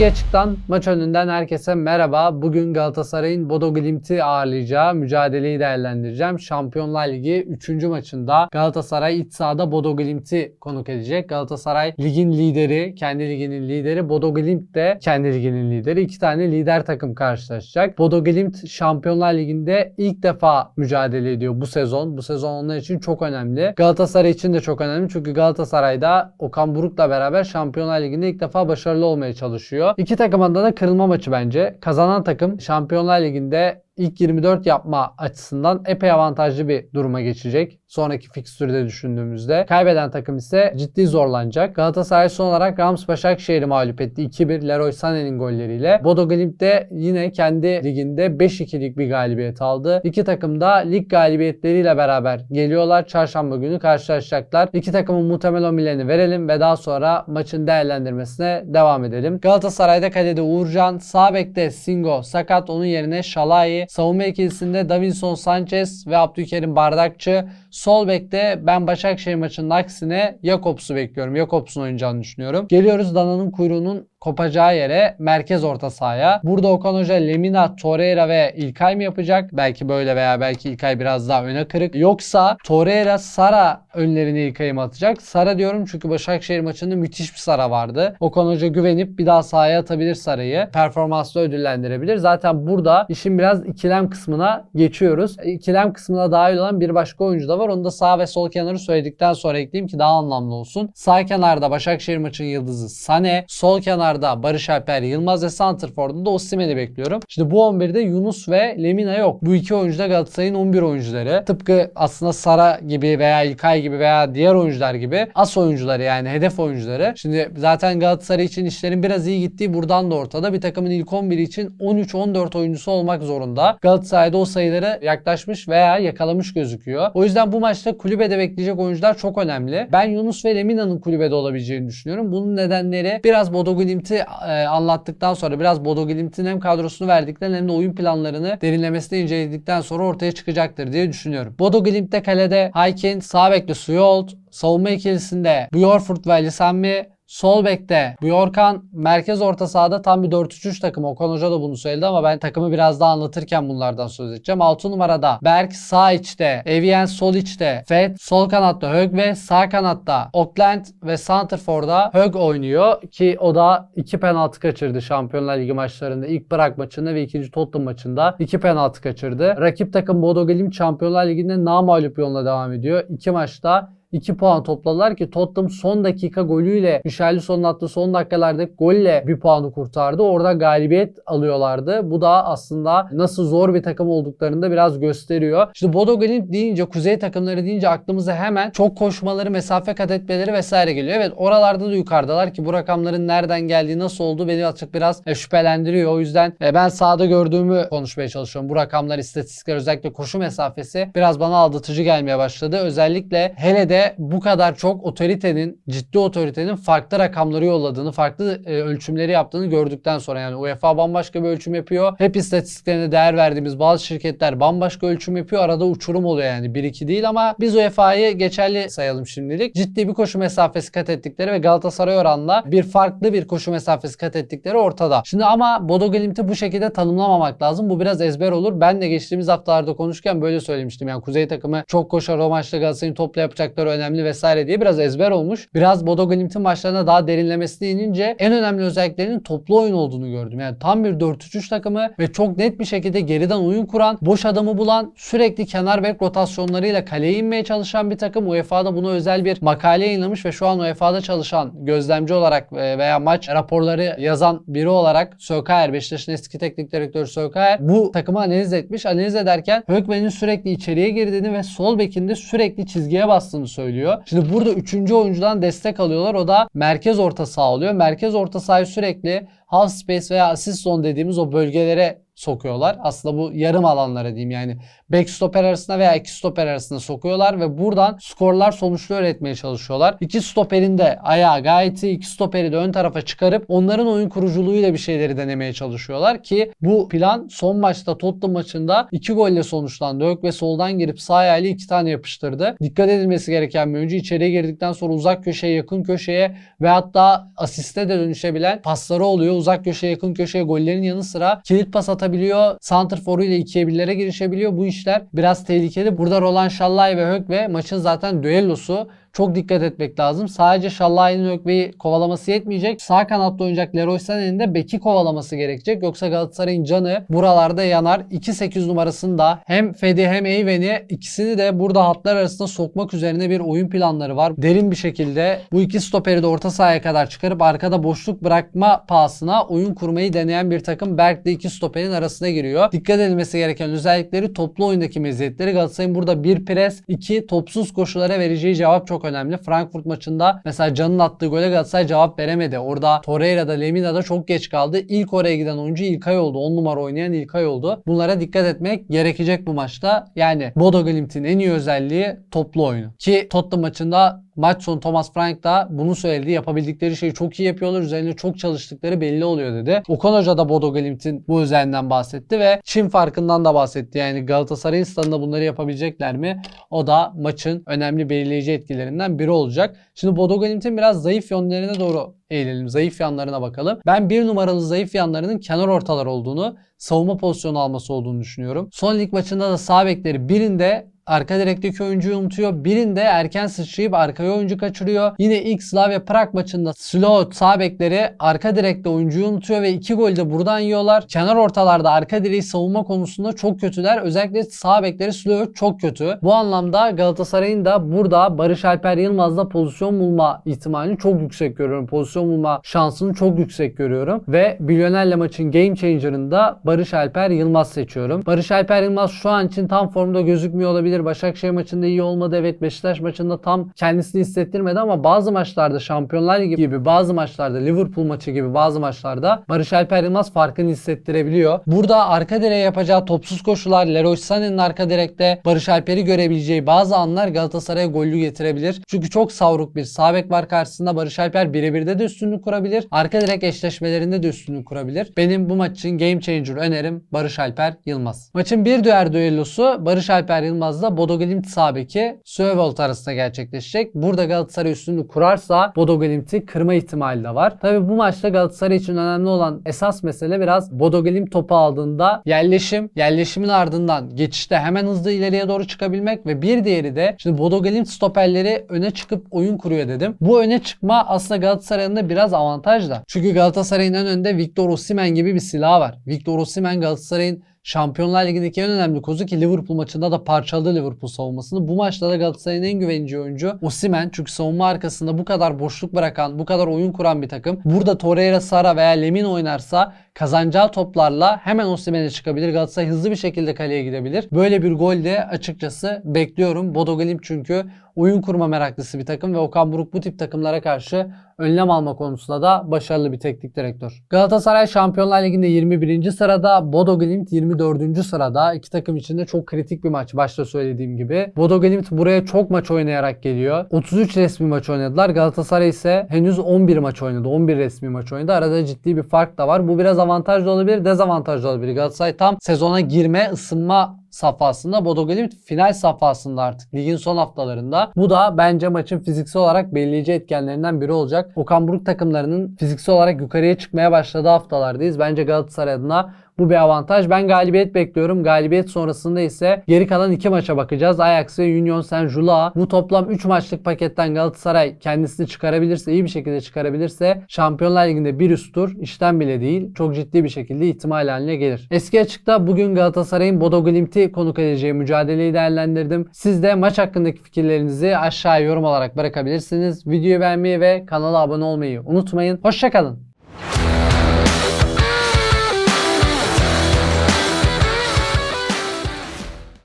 Eski maç önünden herkese merhaba. Bugün Galatasaray'ın Bodo Glimt'i ağırlayacağı mücadeleyi değerlendireceğim. Şampiyonlar Ligi 3. maçında Galatasaray iç sahada Bodo Glimt'i konuk edecek. Galatasaray ligin lideri, kendi liginin lideri. Bodo Glimt de kendi liginin lideri. İki tane lider takım karşılaşacak. Bodo Glimt Şampiyonlar Ligi'nde ilk defa mücadele ediyor bu sezon. Bu sezon onlar için çok önemli. Galatasaray için de çok önemli. Çünkü Galatasaray'da Okan Buruk'la beraber Şampiyonlar Ligi'nde ilk defa başarılı olmaya çalışıyor. İki takımında da kırılma maçı bence. Kazanan takım Şampiyonlar Ligi'nde ilk 24 yapma açısından epey avantajlı bir duruma geçecek. Sonraki fikstürde düşündüğümüzde. Kaybeden takım ise ciddi zorlanacak. Galatasaray son olarak Rams Başakşehir'i mağlup etti. 2-1 Leroy Sané'nin golleriyle. Bodo Glimt de yine kendi liginde 5-2'lik bir galibiyet aldı. İki takım da lig galibiyetleriyle beraber geliyorlar. Çarşamba günü karşılaşacaklar. İki takımın muhtemel omillerini verelim ve daha sonra maçın değerlendirmesine devam edelim. Galatasaray'da kalede Uğurcan, sağ Singo sakat onun yerine Şalai, savunma ikilisinde Davinson Sanchez ve Abdülkerim Bardakçı, Sol bekte ben Başakşehir maçının aksine Jakobs'u bekliyorum. Jakobs'un oynayacağını düşünüyorum. Geliyoruz Dana'nın kuyruğunun kopacağı yere merkez orta sahaya. Burada Okan Hoca Lemina, Torreira ve İlkay mı yapacak? Belki böyle veya belki İlkay biraz daha öne kırık. Yoksa Torreira, Sara önlerine İlkay'ı mı atacak? Sara diyorum çünkü Başakşehir maçında müthiş bir Sara vardı. Okan Hoca güvenip bir daha sahaya atabilir Sara'yı. Performansla ödüllendirebilir. Zaten burada işin biraz ikilem kısmına geçiyoruz. İkilem kısmına dahil olan bir başka oyuncu da var. Onu da sağ ve sol kenarı söyledikten sonra ekleyeyim ki daha anlamlı olsun. Sağ kenarda Başakşehir maçının yıldızı Sane. Sol kenarda Barış Alper Yılmaz ve Santrfor'da da Osimhen'i bekliyorum. İşte bu 11'de Yunus ve Lemina yok. Bu iki oyuncu da Galatasaray'ın 11 oyuncuları. Tıpkı aslında Sara gibi veya İlkay gibi veya diğer oyuncular gibi as oyuncuları yani hedef oyuncuları. Şimdi zaten Galatasaray için işlerin biraz iyi gittiği buradan da ortada. Bir takımın ilk 11 için 13-14 oyuncusu olmak zorunda. Galatasaray'da o sayıları yaklaşmış veya yakalamış gözüküyor. O yüzden bu maçta kulübede bekleyecek oyuncular çok önemli. Ben Yunus ve Lemina'nın kulübede olabileceğini düşünüyorum. Bunun nedenleri biraz Bodo Glimt'i e, anlattıktan sonra biraz Bodo Glimt'in hem kadrosunu verdikten hem de oyun planlarını derinlemesine inceledikten sonra ortaya çıkacaktır diye düşünüyorum. Bodo Glimt'te kalede Haykin, sağ bekle Suyolt, savunma ikilisinde Bjorfurt ve Lisanmi, Sol bekte Bjorkan merkez orta sahada tam bir 4-3-3 takımı. Okan Hoca da bunu söyledi ama ben takımı biraz daha anlatırken bunlardan söz edeceğim. 6 numarada Berk sağ içte, Evien sol içte, Fed sol kanatta Hög ve sağ kanatta Oakland ve Santrfor'da Hög oynuyor ki o da 2 penaltı kaçırdı Şampiyonlar Ligi maçlarında. ilk bırak maçında ve ikinci Tottenham maçında 2 penaltı kaçırdı. Rakip takım Bodo Glimt Şampiyonlar Ligi'nde namağlup yoluna devam ediyor. 2 maçta 2 puan topladılar ki Tottenham son dakika golüyle Richarlison'un attığı son dakikalarda golle bir puanı kurtardı. Orada galibiyet alıyorlardı. Bu da aslında nasıl zor bir takım olduklarını da biraz gösteriyor. İşte Bodo Glimt deyince, kuzey takımları deyince aklımıza hemen çok koşmaları, mesafe kat etmeleri vesaire geliyor. Evet oralarda da yukarıdalar ki bu rakamların nereden geldiği, nasıl olduğu beni açık biraz e, şüphelendiriyor. O yüzden e, ben sahada gördüğümü konuşmaya çalışıyorum. Bu rakamlar, istatistikler özellikle koşu mesafesi biraz bana aldatıcı gelmeye başladı. Özellikle hele de bu kadar çok otoritenin, ciddi otoritenin farklı rakamları yolladığını, farklı e, ölçümleri yaptığını gördükten sonra yani UEFA bambaşka bir ölçüm yapıyor. Hep istatistiklerine değer verdiğimiz bazı şirketler bambaşka ölçüm yapıyor. Arada uçurum oluyor yani 1-2 değil ama biz UEFA'yı geçerli sayalım şimdilik. Ciddi bir koşu mesafesi kat ettikleri ve Galatasaray oranla bir farklı bir koşu mesafesi kat ettikleri ortada. Şimdi ama Bodo Glimt'i bu şekilde tanımlamamak lazım. Bu biraz ezber olur. Ben de geçtiğimiz haftalarda konuşurken böyle söylemiştim. Yani Kuzey takımı çok koşar o maçta Galatasaray'ın topla yapacakları önemli vesaire diye biraz ezber olmuş. Biraz Bodo Glimt'in maçlarına daha derinlemesine inince en önemli özelliklerinin toplu oyun olduğunu gördüm. Yani tam bir 4-3-3 takımı ve çok net bir şekilde geriden oyun kuran, boş adamı bulan, sürekli kenar bek rotasyonlarıyla kaleye inmeye çalışan bir takım. UEFA'da buna özel bir makale yayınlamış ve şu an UEFA'da çalışan gözlemci olarak e, veya maç raporları yazan biri olarak Sökaer, Beşiktaş'ın eski teknik direktörü Sökaer bu takımı analiz etmiş. Analiz ederken Hökmen'in sürekli içeriye girdiğini ve sol bekinde sürekli çizgiye bastığını söylüyor. Şimdi burada üçüncü oyuncudan destek alıyorlar. O da merkez orta saha oluyor. Merkez orta sahayı sürekli half space veya assist zone dediğimiz o bölgelere sokuyorlar. Aslında bu yarım alanlara diyeyim yani. Back stoper arasında veya iki stoper arasında sokuyorlar ve buradan skorlar sonuçlu üretmeye çalışıyorlar. İki stoperin de ayağı gayet iyi. iki stoperi de ön tarafa çıkarıp onların oyun kuruculuğuyla bir şeyleri denemeye çalışıyorlar ki bu plan son maçta Tottenham maçında iki golle sonuçlandı. Ök ve soldan girip sağ ayağıyla iki tane yapıştırdı. Dikkat edilmesi gereken bir oyuncu içeriye girdikten sonra uzak köşeye yakın köşeye ve hatta asiste de dönüşebilen pasları oluyor. Uzak köşeye yakın köşeye gollerin yanı sıra kilit pas atabiliyor. Santrforu ile ikiye birlere girişebiliyor. Bu işler biraz tehlikeli. Burada Roland Şallay ve Hök ve maçın zaten düellosu çok dikkat etmek lazım. Sadece Şallay'ın Ökbe'yi kovalaması yetmeyecek. Sağ kanatta oynayacak Leroy Sané'nin de beki kovalaması gerekecek. Yoksa Galatasaray'ın canı buralarda yanar. 2-8 numarasında hem Fedi hem Eyven'i ikisini de burada hatlar arasında sokmak üzerine bir oyun planları var. Derin bir şekilde bu iki stoperi de orta sahaya kadar çıkarıp arkada boşluk bırakma pahasına oyun kurmayı deneyen bir takım Berk de iki stoperin arasına giriyor. Dikkat edilmesi gereken özellikleri toplu oyundaki meziyetleri. Galatasaray'ın burada bir pres, iki topsuz koşulara vereceği cevap çok önemli. Frankfurt maçında mesela Can'ın attığı gole Galatasaray cevap veremedi. Orada Torreira'da Lemina'da çok geç kaldı. İlk oraya giden oyuncu İlkay oldu. 10 numara oynayan İlkay oldu. Bunlara dikkat etmek gerekecek bu maçta. Yani Bodo Glimt'in en iyi özelliği toplu oyunu. Ki Tottenham maçında Maç sonu Thomas Frank da bunu söyledi. Yapabildikleri şeyi çok iyi yapıyorlar. Üzerine çok çalıştıkları belli oluyor dedi. Okan Hoca da Bodo Glimt'in bu özelliğinden bahsetti ve Çin farkından da bahsetti. Yani Galatasaray'ın stadında bunları yapabilecekler mi? O da maçın önemli belirleyici etkilerinden biri olacak. Şimdi Bodo Glimt'in biraz zayıf yönlerine doğru eğilelim. Zayıf yanlarına bakalım. Ben bir numaralı zayıf yanlarının kenar ortalar olduğunu, savunma pozisyonu alması olduğunu düşünüyorum. Son lig maçında da sağ bekleri birinde arka direkteki oyuncuyu unutuyor. Birinde erken sıçrayıp arkaya oyuncu kaçırıyor. Yine ilk Slavia Prag maçında Slot sağ bekleri arka direkte oyuncuyu unutuyor ve iki gol de buradan yiyorlar. Kenar ortalarda arka direği savunma konusunda çok kötüler. Özellikle sağ bekleri Slot çok kötü. Bu anlamda Galatasaray'ın da burada Barış Alper Yılmaz'la pozisyon bulma ihtimalini çok yüksek görüyorum. Pozisyon bulma şansını çok yüksek görüyorum. Ve Milyoner'le maçın game changer'ında Barış Alper Yılmaz seçiyorum. Barış Alper Yılmaz şu an için tam formda gözükmüyor olabilir. Başakşehir maçında iyi olmadı. Evet Beşiktaş maçında tam kendisini hissettirmedi ama bazı maçlarda Şampiyonlar Ligi gibi bazı maçlarda Liverpool maçı gibi bazı maçlarda Barış Alper Yılmaz farkını hissettirebiliyor. Burada arka direğe yapacağı topsuz koşular Leroy Sané'nin arka direkte Barış Alper'i görebileceği bazı anlar Galatasaray'a gollü getirebilir. Çünkü çok savruk bir sağ bek var karşısında Barış Alper birebirde de üstünlük kurabilir. Arka direk eşleşmelerinde de üstünlük kurabilir. Benim bu maç için game changer önerim Barış Alper Yılmaz. Maçın bir diğer düellosu Barış Alper Yılmaz'la Bodo Glimt sağ beki Sövolt arasında gerçekleşecek. Burada Galatasaray üstünlüğü kurarsa Bodo Glimt'i kırma ihtimali de var. Tabi bu maçta Galatasaray için önemli olan esas mesele biraz Bodo Glimt topu aldığında yerleşim, yerleşimin ardından geçişte hemen hızlı ileriye doğru çıkabilmek ve bir diğeri de şimdi Bodo Glimt stoperleri öne çıkıp oyun kuruyor dedim. Bu öne çıkma aslında Galatasaray'ın da biraz avantaj. Çünkü Galatasaray'ın en önünde Victor Osimhen gibi bir silah var. Victor Osimhen Galatasaray'ın Şampiyonlar Ligi'ndeki en önemli kozu ki Liverpool maçında da parçaladı Liverpool savunmasını. Bu maçta da Galatasaray'ın en güvenici oyuncu Osimhen. Çünkü savunma arkasında bu kadar boşluk bırakan, bu kadar oyun kuran bir takım. Burada Torreira, Sara veya Lemin oynarsa kazanacağı toplarla hemen Osimhen'e çıkabilir. Galatasaray hızlı bir şekilde kaleye gidebilir. Böyle bir gol de açıkçası bekliyorum. Bodo Glimt çünkü oyun kurma meraklısı bir takım ve Okan Buruk bu tip takımlara karşı önlem alma konusunda da başarılı bir teknik direktör. Galatasaray Şampiyonlar Ligi'nde 21. sırada, Bodo Glimt 24. sırada. İki takım için de çok kritik bir maç başta söylediğim gibi. Bodo Glimt buraya çok maç oynayarak geliyor. 33 resmi maç oynadılar. Galatasaray ise henüz 11 maç oynadı. 11 resmi maç oynadı. Arada ciddi bir fark da var. Bu biraz avantajlı olabilir, dezavantajlı olabilir. Galatasaray tam sezona girme, ısınma safhasında Bodo Glimt final safhasında artık ligin son haftalarında. Bu da bence maçın fiziksel olarak belirleyici etkenlerinden biri olacak. Okan Buruk takımlarının fiziksel olarak yukarıya çıkmaya başladığı haftalardayız. Bence Galatasaray adına bu bir avantaj. Ben galibiyet bekliyorum. Galibiyet sonrasında ise geri kalan iki maça bakacağız. Ajax ve Union Saint-Gilloise. Bu toplam 3 maçlık paketten Galatasaray kendisini çıkarabilirse, iyi bir şekilde çıkarabilirse Şampiyonlar Ligi'nde bir üst tur işten bile değil. Çok ciddi bir şekilde ihtimal haline gelir. Eski açıkta bugün Galatasaray'ın Bodo Glimt'i konuk edeceği mücadeleyi değerlendirdim. Siz de maç hakkındaki fikirlerinizi aşağıya yorum olarak bırakabilirsiniz. Videoyu beğenmeyi ve kanala abone olmayı unutmayın. Hoşçakalın.